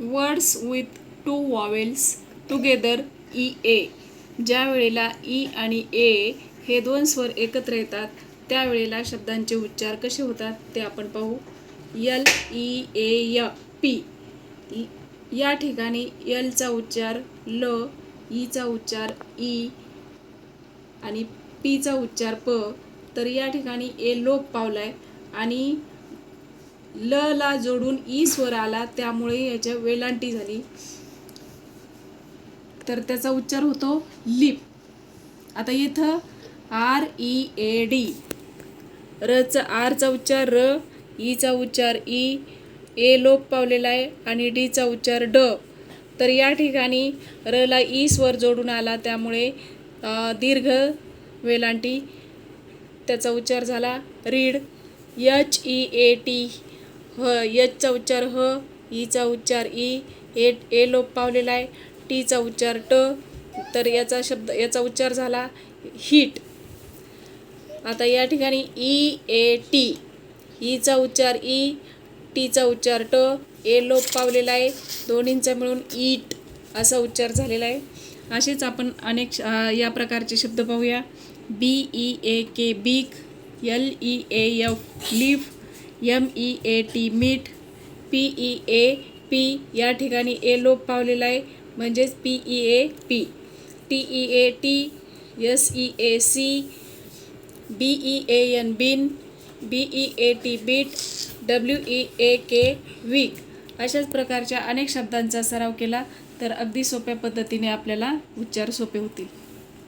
Words with two vowels together E A. ज्या वेळेला E आणि ए हे दोन स्वर एकत्र येतात त्यावेळेला शब्दांचे उच्चार कसे होतात ते आपण पाहू. यल ई ए य पी. या ठिकाणी यलचा उच्चार ल ईचा उच्चार ई आणि पीचा उच्चार प. तर या ठिकाणी ए लोप पावलाय आणि ल ला जोडून ई स्वर आला त्यामुळे याच्या वेलांटी झाली. तर त्याचा उच्चार होतो लिप. आता इथं आर ई ए डी. रचा आरचा उच्चार र ईचा उच्चार ई. ए लोप पावलेला आहे आणि डीचा उच्चार ड. तर या ठिकाणी र ला ई स्वर जोडून आला त्यामुळे दीर्घ वेलांटी. त्याचा उच्चार झाला read. H E A T. ह यचचा उच्चार ह ईचा उच्चार ई ए ए लोप पावलेला आहे टीचा उच्चार ट तर याचा शब्द याचा उच्चार झाला हीट. आता या ठिकाणी ई ए टी ईचा उच्चार ई टीचा उच्चार ट ए लोप पावलेला आहे दोन्हींचा मिळून ईट असा उच्चार झालेला आहे. असेच आपण अनेक श- या प्रकारचे शब्द पाहूया. B E A K beak L E A F leaf M E A T meat P E A P या ठिकाणी ए लोप पावलेला आहे म्हणजेच P E A P T E A T S E A sea B E A N bean B E A T beat W E A K weak अशाच प्रकारच्या अनेक शब्दांचा सराव केला तर अगदी सोप्या पद्धतीने आपल्याला उच्चार सोपे होतील.